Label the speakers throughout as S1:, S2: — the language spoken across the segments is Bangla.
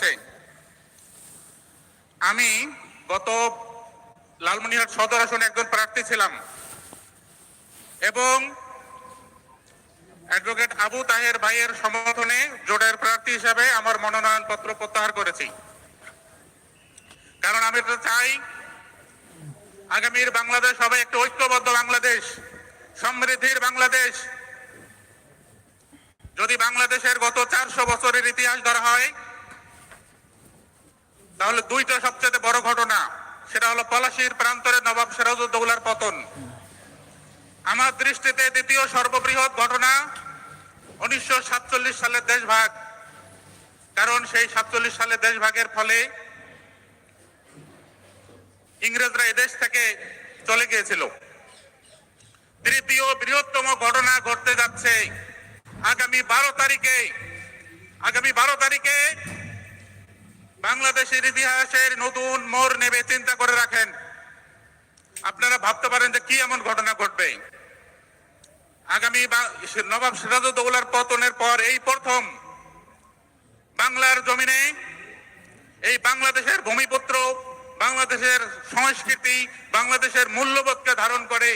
S1: যাচ্ছে আমি গত লালমনিরহাট সদর আসনে একজন প্রার্থী ছিলাম এবং অ্যাডভোকেট আবু তাহের ভাইয়ের সমর্থনে জোটের প্রার্থী হিসাবে আমার মনোনয়ন পত্র প্রত্যাহার করেছি। কারণ আমি তো চাই আগামীর বাংলাদেশ হবে একটি ঐক্যবদ্ধ বাংলাদেশ, সমৃদ্ধির বাংলাদেশ। যদি বাংলাদেশের গত চারশো বছরের ইতিহাস ধরা হয় তাহলে দুইটা সবচেয়ে বড় ঘটনা, সেটা হলো পলাশির প্রান্তরে নবাব সিরাজউদ্দৌলার পতন। আমার দৃষ্টিতে দ্বিতীয় সর্ববৃহৎ ঘটনা উনিশশো সাতচল্লিশ সালের দেশভাগ। কারণ সেই সাতচল্লিশ সালের দেশভাগের ফলে ইংরেজরা এদেশ থেকে চলে গিয়েছিল। তৃতীয় বৃহত্তম ঘটনা ঘটতে যাচ্ছে আগামী বারো তারিখে। আগামী বারো তারিখে বাংলাদেশের ইতিহাসের নতুন মোড় নেবে চিন্তা করে রাখেন। আপনারা ভাবতে পারেন যে কি এমন ঘটনা ঘটবে। আগামী নবাব সিরাজউদ্দৌলার পতনের পর এই প্রথম বাংলার জমিনে এই বাংলাদেশের ভূমিপুত্র, বাংলাদেশের সংস্কৃতি, বাংলাদেশের মূল্যবোধকে ধারণ করে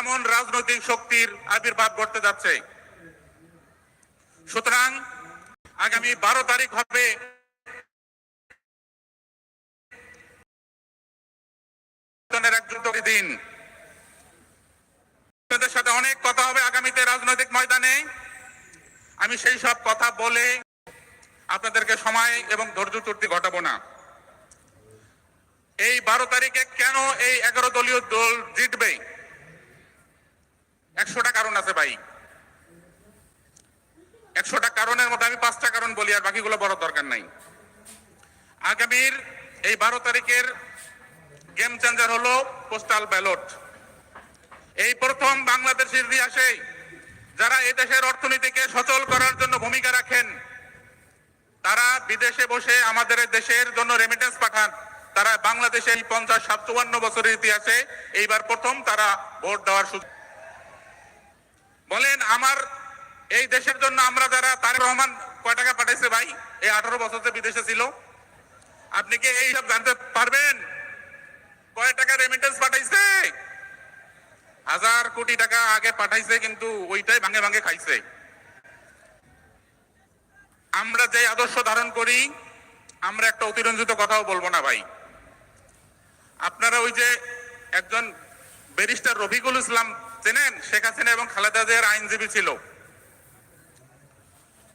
S1: এমন রাজনৈতিক শক্তির আবির্ভাব ঘটতে যাচ্ছে। সুতরাং আগামী বারো তারিখ হবে নির্বাচনের এক দ্রুত দিন। আপনাদের সাথে অনেক কথা হবে আগামীতে রাজনৈতিক ময়দানে। আমি সেই সব কথা বলে আপনাদেরকে সময় এবং ধৈর্য ত্রুটি ঘটাবো না। এই বারো তারিখে কেন এই এগারো দলীয় দল জিতবে? একশোটা কারণ আছে ভাই। একশোটা কারণের মধ্যে আমি পাঁচটা কারণ বলি, আর বাকিগুলো বড় দরকার নাই। আগামীর এই বারো তারিখের গেম চেঞ্জার হলো পোস্টাল ব্যালট এই প্রথম বাংলাদেশের ইতিহাসে যারা দেশের অর্থনীতিকে সচল করার জন্য ভূমিকা রাখেন, তারা বিদেশে বসে আমাদের দেশের জন্য রেমিটেন্স পাঠান। তারা বাংলাদেশে এই পঞ্চাশ সাতান্ন বছরের ইতিহাসে এইবার প্রথম তারা ভোট দেওয়ার সুযোগ বলেন, আমার এই দেশের জন্য আমরা যারা তারেক রহমান কয় টাকা পাঠাইছে ভাই? এই আঠারো বছর বিদেশে ছিল। আপনি কি এই সব জানতে পারবেন? কয় টাকা রেমিটেন্স পাঠাইছে? হাজার কোটি টাকা আগে পাঠাইছে, কিন্তু ওইটাই ভাঙে ভাঙে খাইছে। আমরা যে আদর্শ ধারণ করি, আমরা একটা অতিরঞ্জিত কথাও বলব না ভাই। আপনারা ওই যে একজন ব্যারিস্টার রফিকুল ইসলাম চেনেন? শেখ হাসিনা এবং খালেদা জিয়ার আইনজীবী ছিল।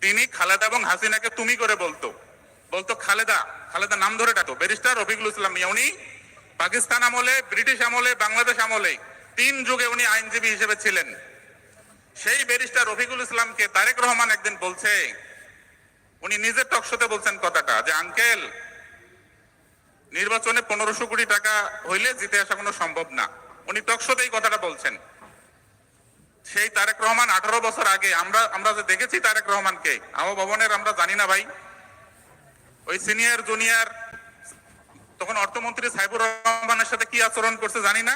S1: তিনি খালেদা এবং হাসিনাকে তুমি করে বলতো। বলতো, খালেদা খালেদা নাম ধরে ডাকতো ব্যারিস্টার রফিকুল ইসলাম মিয়া, উনি পাকিস্তান আমলে, ব্রিটিশ আমলে, বাংলাদেশ আমলে তিন যুগে উনি আইনজীবী হিসেবে ছিলেন। সেই ব্যারিস্টার রফিকুল ইসলামকে তারেক রহমান একদিন বলছে, উনি নিজের টকশোতে বলছেন কথাটা যে, আঙ্কেল, নির্বাচনে পনেরোশো কোটি টাকা হইলে জিতে আসা কোনো সম্ভব না। উনি টকশোতে এই কথাটা বলছেন। সেই তারেক রহমান আঠারো বছর আগে, আমরা আমরা যে দেখেছি তারেক রহমানকে আবু ভবনের আমরা জানি না ভাই, ওই সিনিয়র, জুনিয়র তখন অর্থমন্ত্রী সাইবুর রহমানের সাথে কি আচরণ করছে জানি না।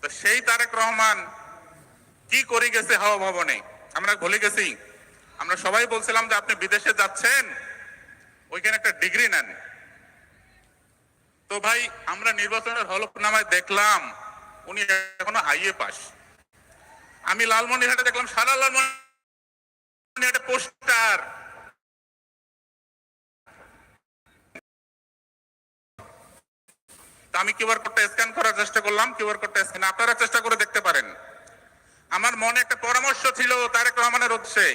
S1: তো সেই তারেক রহমান কি করে গেছে হাওয়া ভবনে? আমরা ভুলে গেছি। আমরা সবাই বলছিলাম যে আপনি বিদেশে যাচ্ছেন, ওইখানে একটা ডিগ্রি নেন। তো ভাই, আমরা নির্বাচনের হলফনামায় দেখলাম, উনি এখনও আইএ পাস। আমি লালমনিরহাটে দেখলাম, সারা লালমনিরহাটে পোস্টার। আমি কিউআর কোডটা স্ক্যান করার চেষ্টা করলাম, কিউআর কোডটা স্ক্যান, আপনারা চেষ্টা করে দেখতে পারেন। আমার মনে একটা পরামর্শ ছিল তারেক রহমানের উদ্দেশ্যে।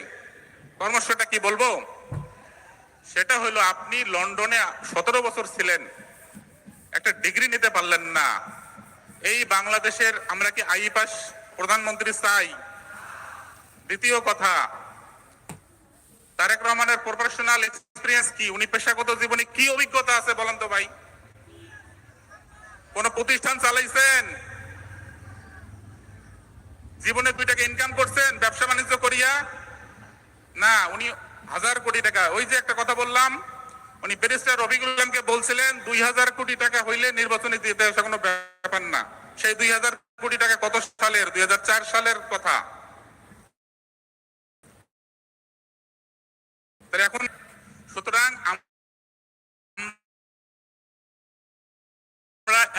S1: পরামর্শটা কি বলব? সেটা হলো, আপনি লন্ডনে সতেরো বছর ছিলেন, একটা ডিগ্রি নিতে পারলেন না। এই বাংলাদেশের আমরা কি আই পাস প্রধানমন্ত্রী চাই? দ্বিতীয় কথা, তারেক রহমানের প্রফেশনাল এক্সপিরিয়েন্স কি? উনি পেশাগত জীবনে কি অভিজ্ঞতা আছে বলেন তো ভাই? কোন প্রতিষ্ঠান চালাইছেন? জীবনে দুই টাকা ইনকাম করছেন, ব্যবসা বাণিজ্য করিয়া? না, উনি হাজার কোটি টাকা। ওই যে একটা কথা বললাম, উনি ব্যারিস্টার রবিকুল্লামকে বলছিলেন, দুই হাজার কোটি টাকা হইলে নির্বাচনে দিতে আসা কোনো ব্যাপার না। সেই দুই হাজার কোটি টাকা কত সালের? দুই হাজার চার সালের কথা। এখন সুতরাং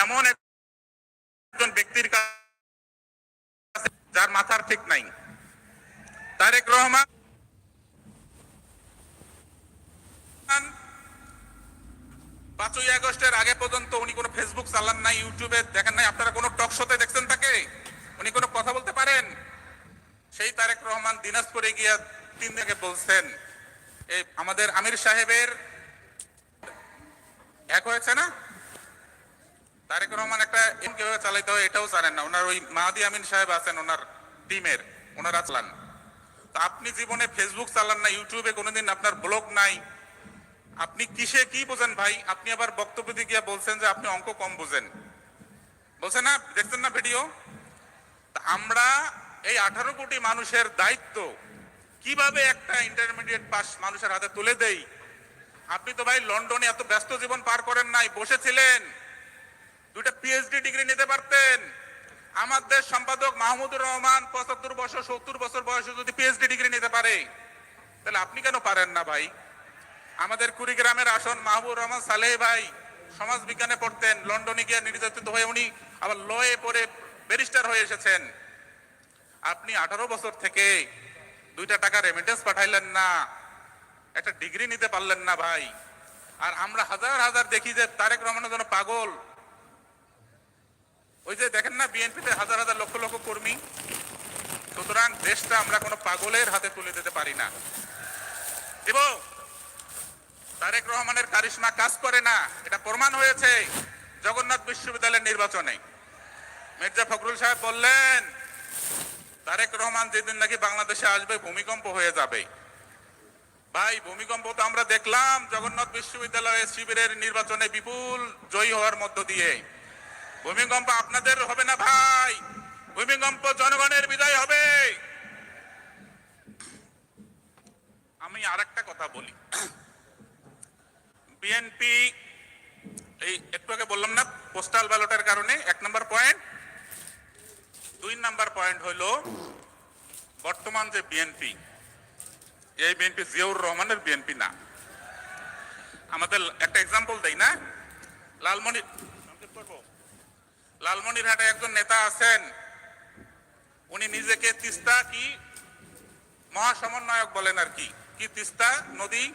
S1: এমন একজন ব্যক্তির কাছে যার মাথার ঠিক নাই। তারেক রহমান পাঁচই আগস্টের আগে পর্যন্ত উনি কোনো ফেসবুক চালান নাই ইউটিউবে দেখেন নাই। আপনারা কোনো টক শোতে দেখছেন তাকে? উনি কোনো কথা বলতে পারেন? সেই তারেক রহমান দিনাজপুরে গিয়া তিন দিকে বলছেন আমাদের আমির সাহেবের এক হয়েছে না? তারেক রহমান একটা কীভাবে চালাইতে হয় এটাও জানেন না। ওনার ওই মাহাদি আমিন সাহেব আছেন, ওনার টিমের, ওনারা চালান। তো আপনি জীবনে ফেসবুক চালান না ইউটিউবে কোনোদিন আপনার ব্লগ নাই। আপনি কিসে কি বোঝেন ভাই? আপনি আবার বক্তব্য দিয়ে গিয়া বলছেন যে আপনি অঙ্ক কম বোঝেন। বলছেন না, দেখছেন না ভিডিও? আমরা এই আঠারো কোটি মানুষের দায়িত্ব কীভাবে একটা ইন্টারমিডিয়েট পাস মানুষের হাতে তুলে দেই? আপনি তো ভাই লন্ডনে এত ব্যস্ত জীবন পার করেন নাই, বসেছিলেন। দুইটা পিএইচডি ডিগ্রি নিতে পারতেন। আমাদের সম্পাদক মাহমুদুর রহমান পঁচাত্তর বছর, সত্তর বছর বয়সে যদি পিএইচডি ডিগ্রি নিতে পারে। তাহলে আপনি কেন পারেন না ভাই? আমাদের কুড়িগ্রামের আসন মাহবুব রহমান সালেহ ভাই সমাজ বিজ্ঞানে পড়তেন। লন্ডনে গিয়ে নির্যাতিত হয়ে উনি আবার লয়ে পড়ে ব্যারিস্টার হয়ে এসেছেন। আপনি আঠারো বছর থেকে দুইটা টাকা রেমিটেন্স পাঠাইলেন না। একটা ডিগ্রি নিতে পারলেন না ভাই। আর আমরা হাজার হাজার দেখি যে তারেক রহমানের জন্য পাগল। ওই যে দেখেন না বিএনপিতে হাজার হাজার লক্ষ লক্ষ কর্মী। সুতরাং দেশটা আমরা কোনো পাগলের হাতে তুলে দিতে পারি না। এবং তারেক রহমানের কারিশমা কাজ করে না, এটা প্রমাণ হয়েছে জগন্নাথ বিশ্ববিদ্যালয়ের নির্বাচনে। মির্জা ফখরুল সাহেব বললেন, তারেক রহমান যেদিন নাকি বাংলাদেশে আসবে, ভূমিকম্প হয়ে যাবে। ভাই, ভূমিকম্প তো আমরা দেখলাম, জগন্নাথ বিশ্ববিদ্যালয়ের শিবিরের নির্বাচনে বিপুল জয়ী হওয়ার মধ্য দিয়ে। ভূমিকম্প আপনাদের হবে না ভাই। ভূমিকম্প জনগণের বিদায় হবে। আমি আরেকটা কথা বলি। বিএনপি এই একটু আগে বললাম না পোস্টাল ব্যালটের কারণে এক নম্বর পয়েন্ট দুই নাম্বার পয়েন্ট হইল বর্তমান যে বিএনপি এই বিএনপি জিয়াউর রহমানের বিএনপি না। আমাদের একটা এক্সাম্পল দেই না, লালমনি লালমনিরহাটে একজন নেতা আছেন। উনি নিজেকে তিস্তা কি মহাসমন্বয়ক বলেন আর কি। কি তিস্তা? নদী?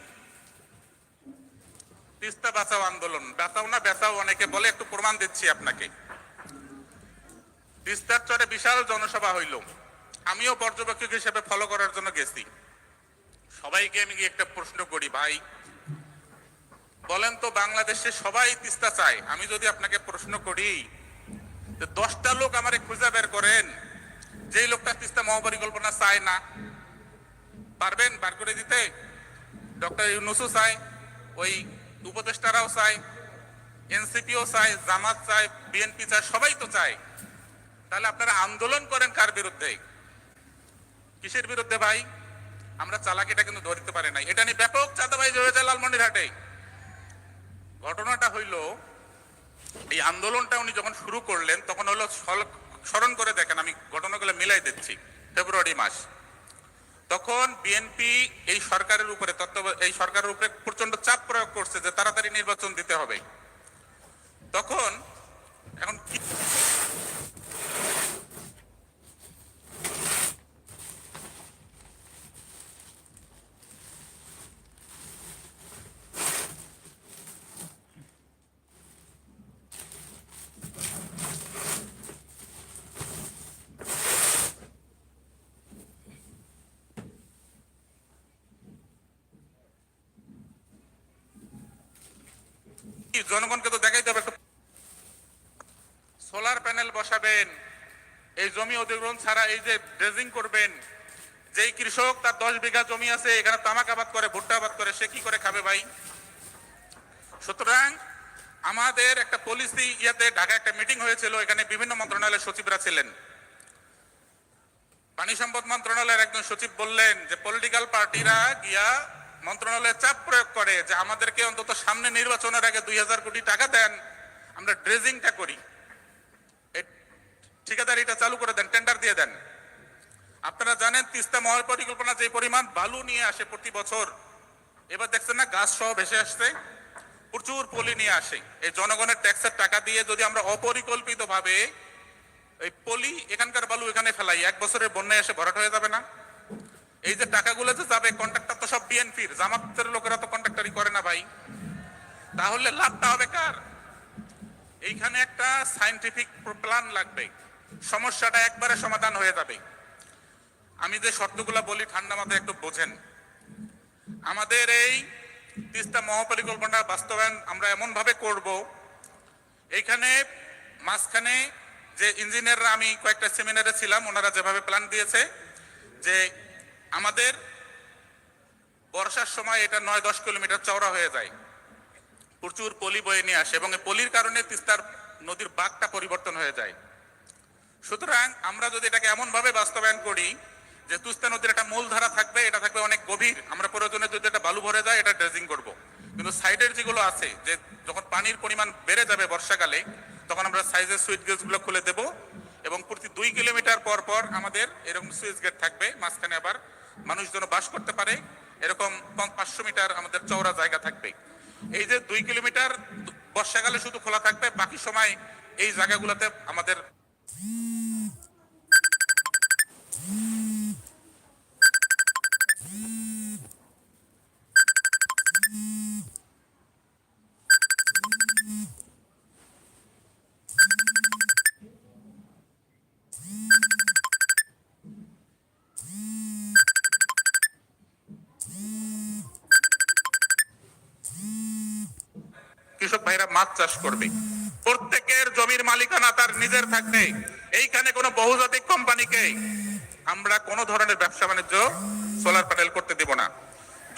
S1: তিস্তা বাঁচাও আন্দোলন। বাঁচাও না, বেচাও অনেকে বলে, একটু প্রমাণ দিচ্ছি আপনাকে। তিস্তার চরে বিশাল জনসভা হইল। আমিও পর্যবেক্ষক হিসেবে ফলো করার জন্য গেছি। সবাইকে আমি একটা প্রশ্ন করি, ভাই। বলেন তো, বাংলাদেশে সবাই তিস্তা চায়। আমি যদি আপনাকে প্রশ্ন করি যে দশটা লোক আমারে খুঁজে বের করেন, যেই লোকটা তিস্তা মহাপরিকল্পনা চায় না। পারবেন? বার করে দিতে? ডক্টর ইউনুসও চায়, ওই উপদেষ্টারাও চায়, এনসিপিও চায়, জামাত চায়, বিএনপি চায়, সবাই তো চায়। তাহলে আপনারা আন্দোলন করেন কার বিরুদ্ধে? কিসের বিরুদ্ধে ভাই? আমরা চালাকিটা কিন্তু ধরতে পারি নাই। এটা নিয়ে ব্যাপক চাঁদাবাই হয়েছে লালমনিরহাটে। ঘটনাটা হইল এই আন্দোলনটা উনি যখন শুরু করলেন, তখন হলো স্মরণ করে দেখেন, আমি ঘটনাগুলো মিলাই দিচ্ছি। ফেব্রুয়ারি মাস। তখন বিএনপি এই সরকারের উপরে তত্ত্ব, এই সরকারের উপরে প্রচণ্ড চাপ প্রয়োগ করছে যে তাড়াতাড়ি নির্বাচন দিতে হবে। তখন এখন কি কি, জনগণকে তো দেখাইতে হবে। সোলার প্যানেল বসাবেন, এই জমি অধিগ্রহণ ছাড়া এই যে ড্রেজিং করবেন, যেই কৃষক তার দশ বিঘা জমি আছে, এখানে তামাক আবাদ করে, ভুট্টা আবাদ করে, সে কি করে খাবে ভাই? সুতরাং আমাদের একটা পলিসি ইয়াতে ঢাকা একটা মিটিং হয়েছিল, এখানে বিভিন্ন মন্ত্রণালয়ের সচিবরা ছিলেন। পানি সম্পদ মন্ত্রণালয়ের একজন সচিব বললেন যে পলিটিক্যাল পার্টিরা গিয়া মন্ত্রণালয়ে চাপ প্রয়োগ করে যে আমাদেরকে অন্তত সামনে নির্বাচনের আগে দুই হাজার কোটি টাকা দেন। আমরা ড্রেজিংটা করি। এই ঠিকাদারিটা চালু করে দেন টেন্ডার দিয়ে দেন। আপনারা জানেন তিস্তা মহল পরিকল্পনা যে পরিমাণ বালু নিয়ে আসে প্রতি বছর, এবার দেখছেন না গাছ সহ ভেসে আসছে, প্রচুর পলি নিয়ে আসে। এই জনগণের ট্যাক্সের টাকা দিয়ে যদি আমরা অপরিকল্পিত ভাবে এই পলি, এখানকার বালু এখানে ফেলাই, এক বছরের বন্যায় এসে ভরাট হয়ে যাবে না। এই যে টাকাগুলো যে যাবে কন্ট্রাক্টর তো সব বিএনপির জামাতের লোকেরা তো কন্ট্রাক্টারি করে না ভাই। তাহলে লাভটা হবে কার? এইখানে একটা সাইন্টিফিক প্ল্যান লাগবে। সমস্যাটা একবারে সমাধান হয়ে যাবে। আমি যে শর্তগুলো বলি, ঠান্ডা মাথায় একটু বোঝেন। আমাদের এই তিস্তা মহাপরিকল্পনা বাস্তবায়ন আমরা এমন ভাবে করব, এইখানে মাঝখানে যে ইঞ্জিনিয়াররা আমি কয়েকটা সেমিনারে ছিলাম, ওনারা যেভাবে প্ল্যান দিয়েছে, যে আমাদের বর্ষার সময় এটা নয় দশ কিলোমিটার চওড়া হয়ে যায়। প্রচুর পলি বয়ে নিয়ে আসে এবং পলির কারণে তিস্তার নদীর বাঘটা পরিবর্তন হয়ে যায়। সুতরাং আমরা যদি এটাকে এমন ভাবে বাস্তবায়ন করি যে তুস্তা নদীর একটা মূল ধারা থাকবে, এটা থাকবে অনেক গভীর। আমরা প্রয়োজনে যদি এটা বালু ভরে যায়, এটা ড্রেজিং করব। কিন্তু সাইডের যেগুলো আছে, যে যখন পানির পরিমাণ বেড়ে যাবে বর্ষাকালে, তখন আমরা সাইজের সুইচ গেটগুলো খুলে দেব এবং প্রতি দুই কিলোমিটার পর পর আমাদের এরকম সুইচ গেট থাকবে। মাঝখানে আবার মানুষ যেন বাস করতে পারে, এরকম কম পাঁচশো মিটার আমাদের চওড়া জায়গা থাকবে। এই যে দুই কিলোমিটার বর্ষাকালে শুধু খোলা থাকবে, বাকি সময় এই জায়গাগুলোতে আমাদের কৃষক ভাইরা মাছ চাষ করবে। প্রত্যেকের জমির মালিকানা তার নিজের থাকবে। এইখানে কোনো বহুজাতিক কোম্পানিকে আমরা কোনো ধরনের ব্যবসা বাণিজ্য সোলার প্যানেল করতে দেব না।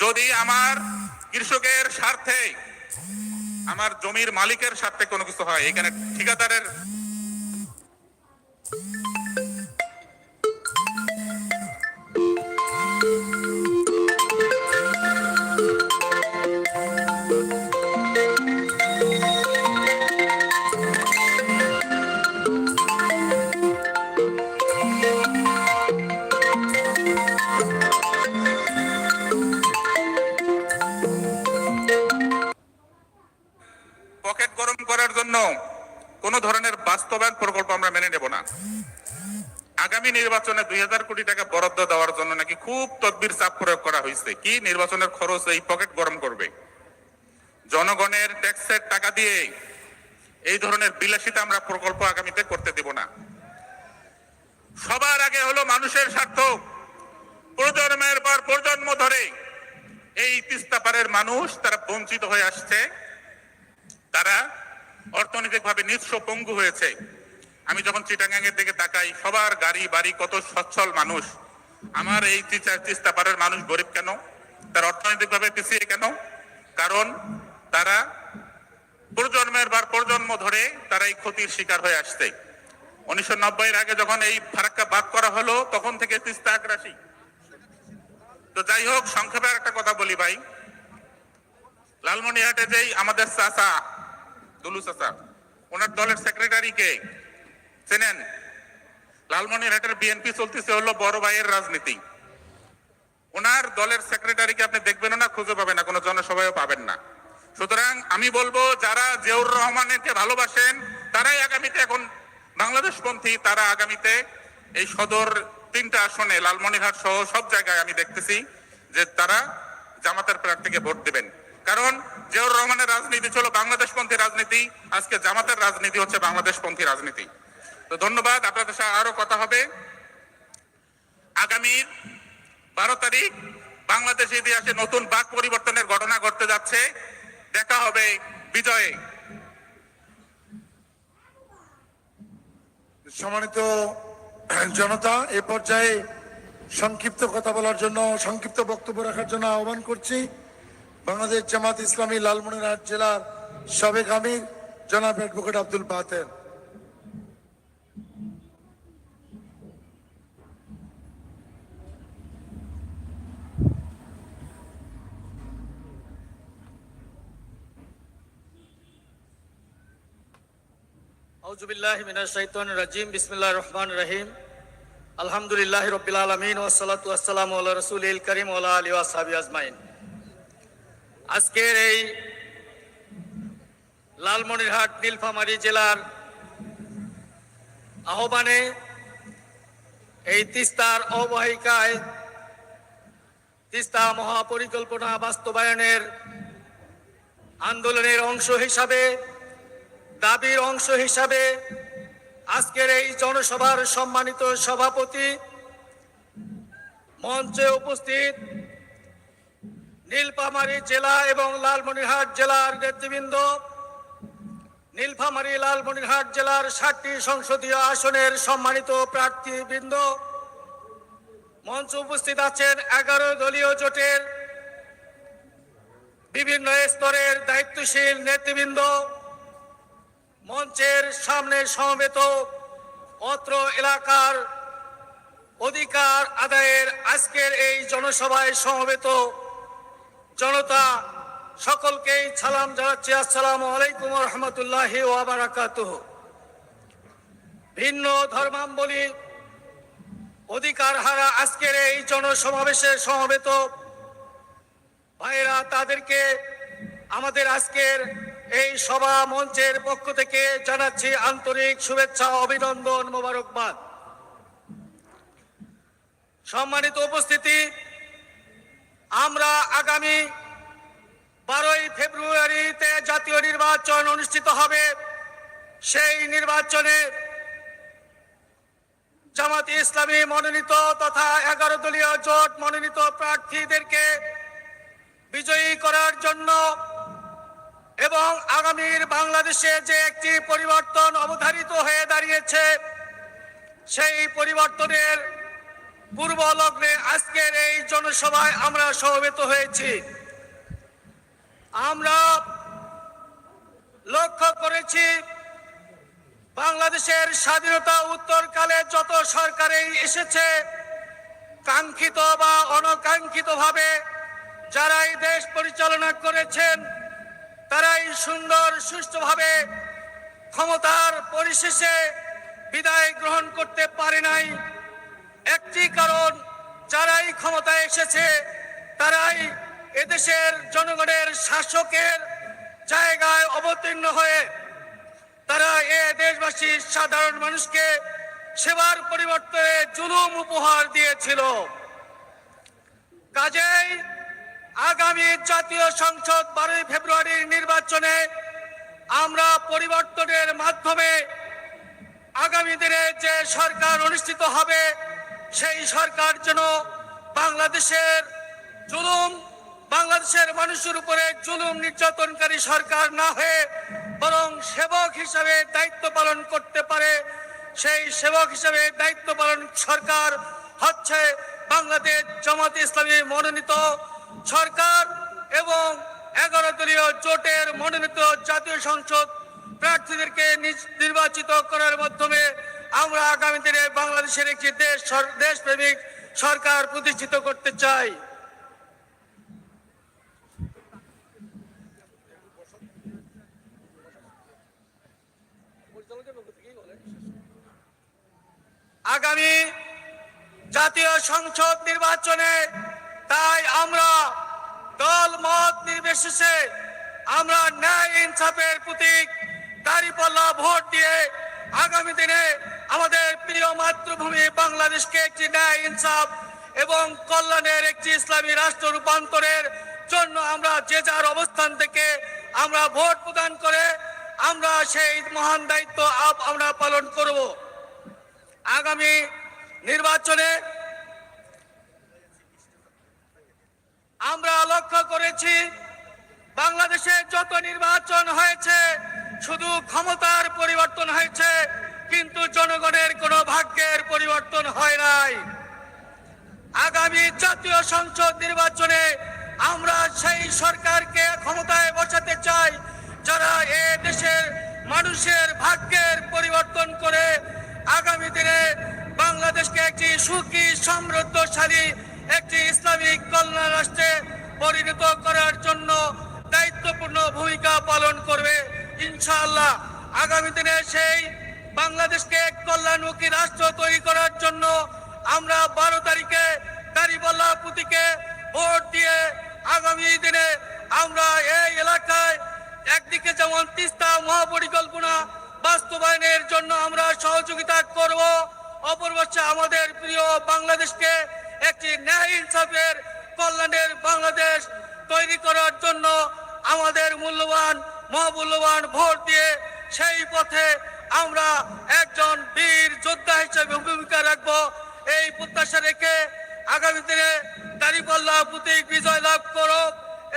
S1: যদি আমার কৃষকের স্বার্থে, আমার জমির মালিকের স্বার্থে কোনো কিছু হয়, এখানে ঠিকাদারের জন্য কোন ধরনের বাস্তবায়ন প্রকল্প আমরা মেনে নেব না। আগামী নির্বাচনে দুই হাজার কোটি টাকা বরাদ্দ দেওয়ার জন্য নাকি খুব তদবির চাপ প্রয়োগ করা হয়েছে। কি নির্বাচনের খরচ এই পকেট গরম করবে? জনগণের ট্যাক্সের টাকা দিয়ে এই ধরনের বিলাসিতা আমরা প্রকল্প আগামীতে করতে দেব না। সবার আগে হলো মানুষের স্বার্থ। প্রজন্মের পর প্রজন্ম ধরে এই তিস্তাপাড়ের মানুষ, তারা বঞ্চিত হয়ে আসছে। তারা অর্থনৈতিকভাবে নিঃস্ব পঙ্গু হয়েছে। আমি যখন চিটাগাঙ্গের দিকে তাকাই, সবার গাড়ি, বাড়ি কত সচ্ছল মানুষ। আমার এই তিস্তা- তিস্তাপাড়ের মানুষ গরিব কেন? তার অর্থনৈতিকভাবে পিছিয়ে কেন? কারণ তারা প্রজন্মের বার প্রজন্ম ধরে তারা এই ক্ষতির শিকার হয়ে আসছে। উনিশশো নব্বই আগে যখন এই ফারাক্কা বাদ করা হলো, তখন থেকে তিস্তা আগ্রাসী। তো যাই হোক, সংক্ষেপে একটা কথা বলি ভাই। লালমনিহাটে যেই আমাদের চাচা দুলু চাচা ওনার দলের সেক্রেটারি কে? চেনেন? লালমনিরহাটের বিএনপি চলতেছে, হলো বড় ভাইয়ের রাজনীতি। ওনার দলের সেক্রেটারিকে আপনি দেখবেন না, খুঁজে পাবেন না, কোনো জনসভায়ও পাবেন না। সুতরাং আমি বলব, যারা জিয়াউর রহমানকে ভালোবাসেন, তারাই আগামীতে এখন বাংলাদেশপন্থী, তারা আগামীতে এই সদর তিনটা আসনে, লালমনিরহাট সহ সব জায়গায় আমি দেখতেছি যে তারা জামাতের প্রার্থীকে ভোট দেবেন। কারণ জিয়াউর রহমানের রাজনীতি ছিল বাংলাদেশপন্থী রাজনীতি, আজকে জামাতের রাজনীতি হচ্ছে বাংলাদেশপন্থী রাজনীতি। তো ধন্যবাদ, আপনাদের সাথে আরও কথা হবে। আগামীর বারো তারিখ বাংলাদেশ ইতিহাসে নতুন বাক পরিবর্তনের ঘটনা ঘটতে যাচ্ছে। দেখা হবে বিজয়ে।
S2: সম্মানিত জনতা, এ পর্যায়ে সংক্ষিপ্ত কথা বলার জন্য, সংক্ষিপ্ত বক্তব্য রাখার জন্য আহ্বান করছি। বাংলাদেশ জামাত ইসলামী লালমনিরহাট জেলার সাবেক আমির জনাব অ্যাডভোকেট আব্দুল
S3: রহিম। আলহামদুলিল্লাহি রাব্বিল আলামিন, ওয়াস সালাতু ওয়াস সালামু আলা রাসূলিল কারীম ওয়া আলা আলিহি ওয়া সাহবিহি আজমাইন। আজকের এই লালমনিরহাট, নীলফামারী জেলার আহ্বানে এই তিস্তার অববাহিকায় তিস্তা মহাপরিকল্পনা বাস্তবায়নের আন্দোলনের অংশ হিসাবে, দাবির অংশ হিসাবে আজকের এই জনসভার সম্মানিত সভাপতি মঞ্চে উপস্থিত নীলফামারী জেলা এবং লালমনিরহাট জেলার নেতৃবৃন্দ, নীলফামারী লালমনিরহাট জেলার ষাটটি সংসদীয় আসনের সম্মানিত প্রার্থীবৃন্দ। মঞ্চে উপস্থিত আছেন এগারো দলীয় জোটের বিভিন্ন স্তরের দায়িত্বশীল নেতৃবৃন্দ। মঞ্চের সামনে সমবেত অত্র এলাকার অধিকার আদায়ের আজকের এই জনসভায় সমবেত জনতা সকলকেই সালাম জানাচ্ছি। আসসালামু আলাইকুম রহমতুল্লাহ ওয়াবারাকাত ভিন্ন ধর্মাবলী অধিকার হারা আজকের এই জনসমাবেশে সমবেত ভাইরা তাদেরকে আমাদের আজকের এই সভা মঞ্চের পক্ষ থেকে জানাচ্ছি আন্তরিক শুভেচ্ছা, অভিনন্দন, মোবারকবাদ। সম্মানিত উপস্থিতি আমরা আগামী বারোই ফেব্রুয়ারিতে জাতীয় নির্বাচন অনুষ্ঠিত হবে। সেই নির্বাচনে জামাত ইসলামী মনোনীত তথা এগারো দলীয় জোট মনোনীত প্রার্থীদেরকে বিজয়ী করার জন্য এবং আগামীর বাংলাদেশে যে একটি পরিবর্তন অবধারিত হয়ে দাঁড়িয়েছে, সেই পরিবর্তনের পূর্ব লগ্নে আজকের এই জনসভায় আমরা সমবেত হয়েছি। আমরা লক্ষ্য করেছি বাংলাদেশের স্বাধীনতা উত্তরকালে যত সরকারেই এসেছে, কাঙ্ক্ষিত বা অনাকাঙ্ক্ষিত ভাবে যারাই দেশ পরিচালনা করেছেন, তারাই সুন্দর, সুষ্ঠুভাবে ক্ষমতার পরিশেষে বিদায় গ্রহণ করতে পারে নাই। একটি কারণ যারাই ক্ষমতায় এসেছে, তারাই এদেশের জনগণের শাসকের জায়গায় অবতীর্ণ হয়ে তারা এ দেশবাসীর সাধারণ মানুষকে সেবার পরিবর্তে জুলুম উপহার দিয়েছিল। কাজেই আগামী জাতীয় সংসদ বারোই ফেব্রুয়ারির নির্বাচনে আমরা পরিবর্তনের মাধ্যমে আগামী দিনে যে সরকার অনুষ্ঠিত হবে সেই সরকার যেন বাংলাদেশের জুলুম, বাংলাদেশের মানুষের উপরে জুলুম নির্যাতনকারী সরকার না হয়ে বরং সেবক হিসাবে দায়িত্ব পালন করতে পারে, সেই সেবক হিসাবে দায়িত্ব পালন সরকার হচ্ছে বাংলাদেশ জামাত ইসলামী মনোনীত সরকার এবং এগারো দলীয় জোটের মনোনীত জাতীয় সংসদ প্রার্থীদেরকে নির্বাচিত করার মাধ্যমে আমরা আগামী দিনে বাংলাদেশের একটি দেশ দেশপ্রেমিক সরকার প্রতিষ্ঠিত করতে চাই। আগামী জাতীয় সংসদ নির্বাচনে তাই আমরা দল মত নির্বিশেষে আমরা ন্যায় ইনসাফের প্রতীক দাঁড়িপাল্লা ভোট দিয়ে আগামী দিনে আমাদের প্রিয় মাতৃভূমি বাংলাদেশকে একটি ন্যায় ইনসাফ এবং কল্যাণের একটি ইসলামী রাষ্ট্র রূপান্তরের জন্য আমরা যে যার অবস্থান থেকে আমরা ভোট প্রদান করে আমরা সেই মহান দায়িত্ব আমরা পালন করব। আগামী নির্বাচনে আমরা লক্ষ্য করেছি বাংলাদেশে যত নির্বাচন হয়েছে, শুধু ক্ষমতার পরিবর্তন হয়েছে কিন্তু জনগণের কোনো ভাগ্যের পরিবর্তন হয় নাই। আগামী জাতীয় সংসদ নির্বাচনে আমরা সেই সরকারকে ক্ষমতায় বসাতে চাই, যারা এ দেশের মানুষের ভাগ্যের পরিবর্তন করে আগামী দিনে বাংলাদেশকে একটি সুখী, সমৃদ্ধশালী, একটি ইসলামিক কল্যাণ রাষ্ট্রে পরিণত করার জন্য দায়িত্বপূর্ণ ভূমিকা পালন করবে। ইনশাআল্লাহ আগামী দিনে সেই বাংলাদেশকে এক কল্যাণমুখী রাষ্ট্র তৈরি করার জন্য আমরা বারো তারিখে দাঁড়িপাল্লা পুঁতিকে ভোট দিয়ে আগামী দিনে আমরা এই এলাকায় একদিকে যেমন যেমন তিস্তা মহাপরিকল্পনা বাস্তবায়নের জন্য আমরা সহযোগিতা করব অপরপক্ষে আমাদের প্রিয় বাংলাদেশকে একটি ন্যায় ইনসাফের কল্যাণের বাংলাদেশ তৈরি করার জন্য আমাদের মূল্যবান, মহামূল্যবান ভোট দিয়ে সেই পথে আমরা একজন বীর যোদ্ধা হিসেবে ভূমিকা রাখব। এই প্রত্যাশা রেখে আগামী দিনে দাঁড়িপাল্লা প্রতীক বিজয় লাভ করো।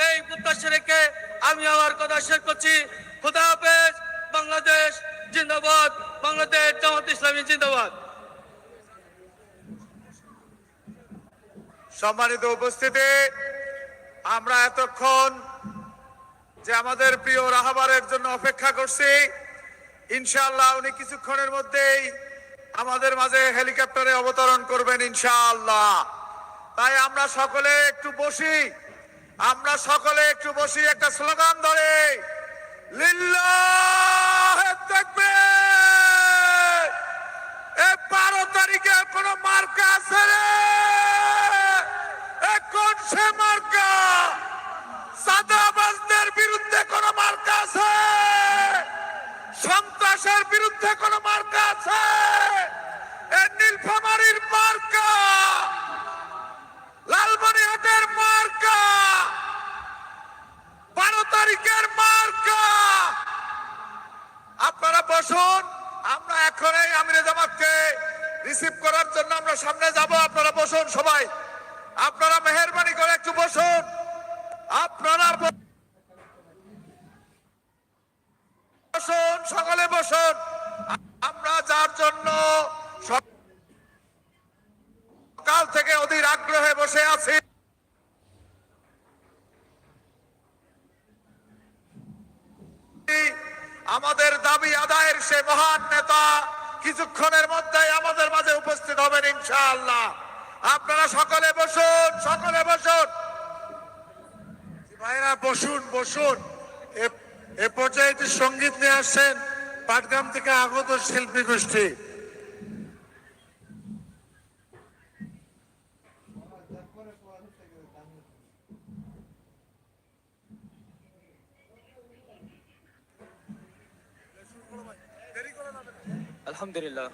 S3: এই প্রত্যাশা রেখে আমি আমার কথা শেষ করছি। খুদা হাফেজ, বাংলাদেশ জিন্দাবাদ, বাংলাদেশ জামাত ইসলামী জিন্দাবাদ।
S4: সম্মানিত উপস্থিতি, আমরা এতক্ষণ যে আমাদের প্রিয় রাহাবারের জন্য অপেক্ষা করছি। ইনশাআল্লাহ উনি কিছুক্ষণের মধ্যেই আমাদের মাঝে হেলিকপ্টারে অবতরণ করবেন ইনশাআল্লাহ। তাই আমরা সকলে একটু বসি। আমরা সকলে একটু বসি একটা স্লোগান ধরে। এই বারো তারিখে কোন মার্কা আছে কোন সে মার্কা? সাদাবাজদের বিরুদ্ধে কোন মার্কা আছে? সন্ত্রাসের বিরুদ্ধে কোন মার্কা আছে? নীলফামারীর মার্কা? লালমনিহাটের মার্কা? বারো তারিখের মার্কা? আপনারা বসুন, আমরা এখন এই আমিরে জামাতকে রিসিভ করার জন্য আমরা সামনে যাব, আপনারা বসুন সবাই। আপনারা মেহরবানি করে একটু বসুন। আপনারা ব- বসুন, সকলে বসুন। আমরা যার জন্য সকাল থেকে অধীর আগ্রহে বসে আছি। আমাদের দাবি আদায়ের সে মহান নেতা কিছুক্ষণের মধ্যেই আমাদের মাঝে উপস্থিত হবেন ইনশাআল্লাহ। আপনারা সকলে বসুন সকলে বসুন।
S2: ভাইরা, বসুন বসুন। এ- পর্যায়ে একটি সংগীত নিয়ে আসছেন পাটগ্রাম থেকে আগত শিল্পী গোষ্ঠী
S5: আলহামদুলিল্লাহ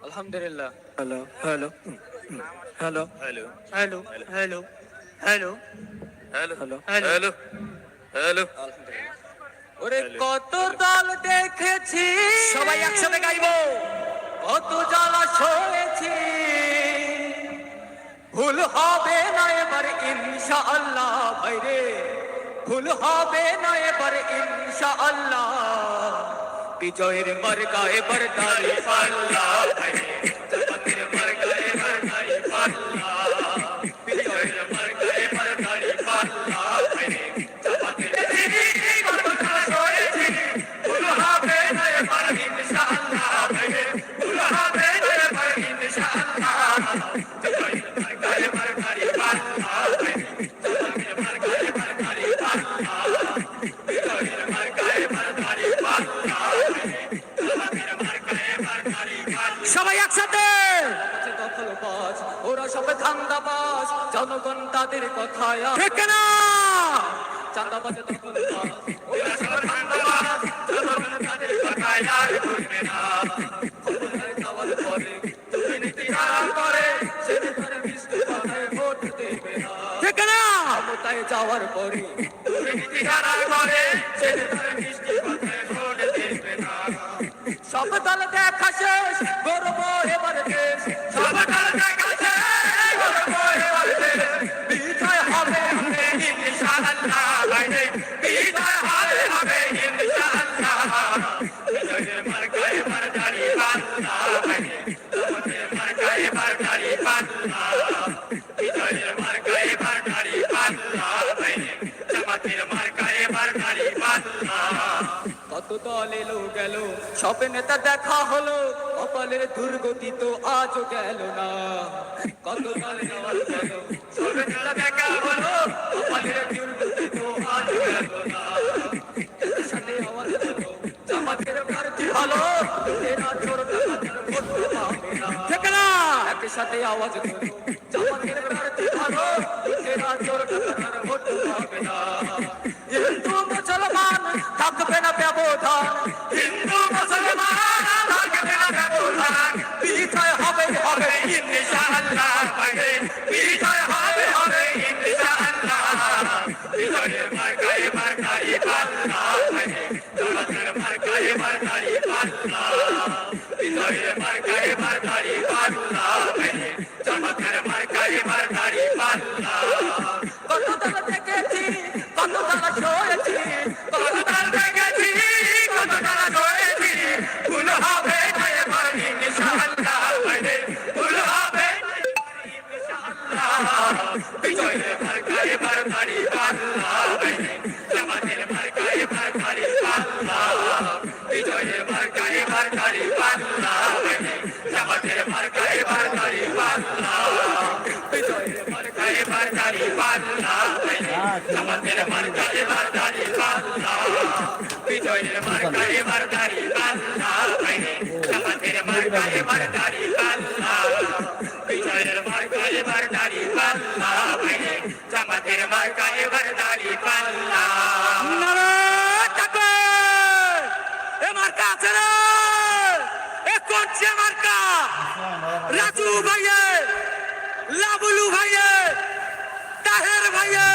S5: আলহামদুলিল্লাহ
S3: hello hello hello
S5: hello
S3: hello hello hello
S5: hello
S3: hello
S5: hello hello ওরে কত দল দেখেছি।
S3: সবাই একসাথে গাইবো।
S5: কত জ্বালা সয়েছি ভুল হবে না এবার ইনশাআল্লাহ ভাইরে। ভুল হবে না এবার ইনশাআল্লাহ। বিজয়ের মার্কা এবার দাঁড়ি পাল্লা। তবে তাহলে দেখা শেষ গরু হলো কপালের দুর্গতি তো আজও গেল না। কত দেখা হলো কপালের দুর্গতি তো আজও গেল না। আমাদের আওয়াজ আমাদের ভারতী হলো? এরা চোর হিন্দু মুসলমান থাকবে না ব্যবধান। তার পাগে ভোটের মার্কায় বারদারি পাল্লা নারে তাকবে এ মার্কা আছে রে এ কোন যে রাজু ভাইয়ে লাবলু ভাইয়ে তাহের ভাইয়ে